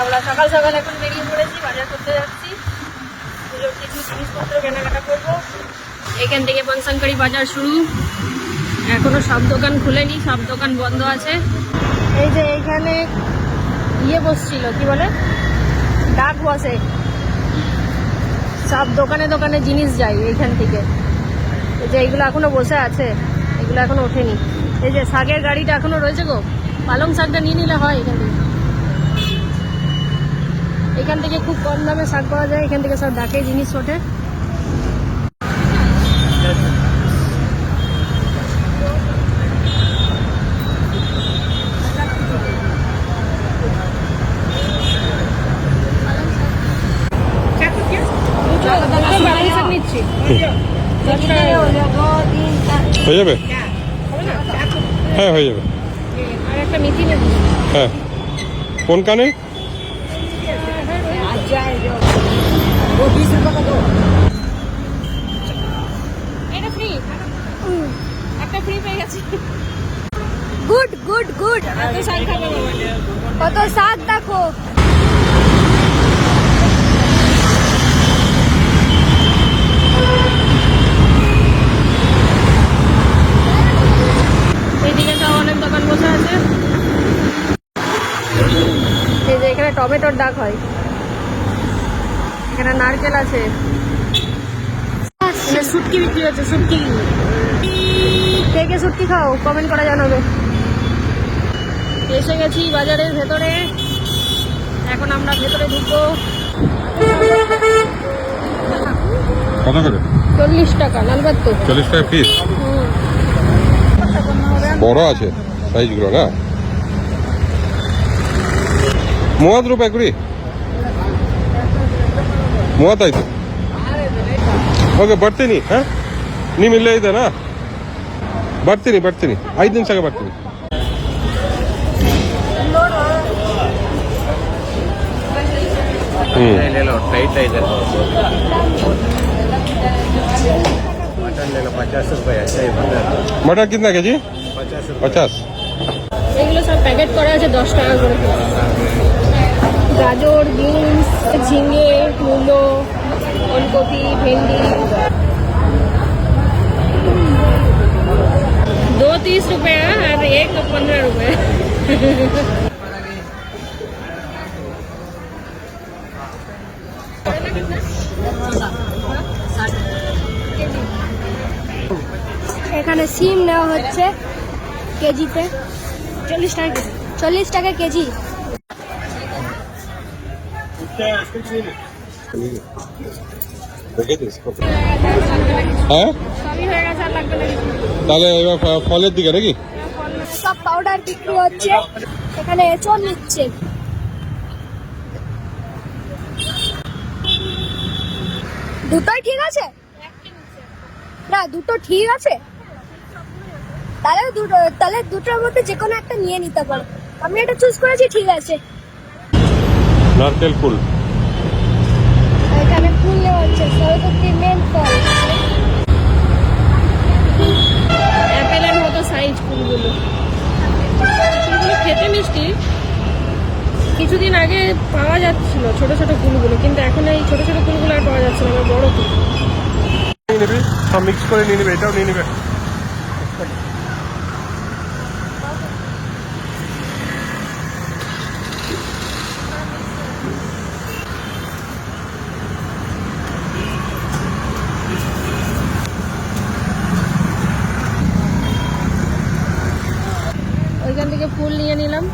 আমরা সকাল সকাল এখন বেরিয়ে পড়েছি, বাজার করতে যাচ্ছি। পুজোর কিছু জিনিসপত্র কেনাকাটা করব। এখান থেকে বনসানকারি বাজার শুরু। এখনও সব দোকান খুলেনি, সব দোকান বন্ধ আছে। এই যে এখানে ইয়ে বসছিল, কি বলে? ডাক বসে। সব দোকানে দোকানে জিনিস যায় এইখান থেকে। যে এইগুলো এখনও বসে আছে এগুলো এখনও ওঠেনি। এই যে শাকের গাড়িটা এখনও রয়েছে গো পালং শাকটা নিয়ে নিলে হয় এখান থেকে। এখান থেকে খুব কম দামে শাক পাওয়া যায় এখান থেকে সব ডাকে জিনিস ওঠে। নিচ্ছি। হয়ে যাবে হবে না? হ্যাঁ হয়ে যাবে আর একটা মিথি নেব হ্যাঁ। কোন কানে? এটা ফ্রি একটা ফ্রি পেয়ে গেছি গুড গুড গুড এত শাক খাব বাবা। কত শাক দেখো এইদিকে সব অনেক দোকান বসে আছে এই যে এখানে টমেটোর ডাক হয়। এখানে নারকেল আছে। শুটকি বিক্রি হচ্ছে শুটকি। কে কে শুটকি খাও কমেন্ট করা জানাবে। এসে গেছি বাজারের ভেতরে। এখন আমরা ভেতরে ঢুকবো। কত করে? চল্লিশ টাকা লালবাত্তর চল্লিশ টাকা পিস বড় আছে সাইজগুলো না? ಮೂವತ್ತು ರೂಪಾಯಿ ಕೊಡಿ ಮೂವತ್ತಾಯ್ತು ಓಕೆ ಬರ್ತೀನಿ ಹಾಂ ನೀವು ಇಲ್ಲೇ ಇದ್ದಾನಾ ಬರ್ತೀನಿ ಬರ್ತೀನಿ ಐದು ನಿಮಿಷಕ್ಕೆ ಬರ್ತೀನಿ ಹ್ಞೂ ले लो टाइट है इधर मटन ले लो पचास रुपये ऐसा ही बंद मटर कितना के जी पचास रुपये पचास এগুলো সব প্যাকেট করা আছে দশ টাকা করে ওলকপি ভেন্ডি दो तीस रुपये और एक पंद्रह रुपये এখানে সিম নেওয়া হচ্ছে কেজিতে চল্লিশ টাকা কেজি চল্লিশ টাকা কেজি হ্যাঁ সবই হয়ে। তাহলে এবার ফলের দিকে নাকি? সব পাউডার বিক্রি হচ্ছে। এখানে এঁচড় নিচ্ছে। দুটোই ঠিক আছে? না দুটো ঠিক আছে। তাহলে দুটো তাহলে দুটোর মধ্যে যে কোনো একটা নিয়ে নিতে পারো। আমি এটা চুজ করেছি ঠিক আছে। নারকেল ফুল। কিছুদিন আগে পাওয়া যাচ্ছিল ছোট ছোট ফুলগুলো কিন্তু এখন এই ছোট ছোট ফুলগুলো আর পাওয়া যাচ্ছে না বড় ফুল। নিয়ে নিবি সব মিক্স করে নিয়ে নিবে এটাও নিয়ে নিবে। ওইখান থেকে ফুল নিয়ে নিলাম।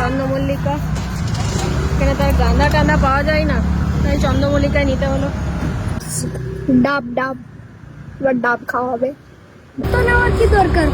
চন্দ্রমল্লিকা। এখানে তার গাঁদা টান্দা পাওয়া যায় না, তাই চন্দ্রমল্লিকায় নিতে হলো। ডাব ডাব। এবার ডাব খাওয়া হবে। তো নেওয়ার কি দরকার?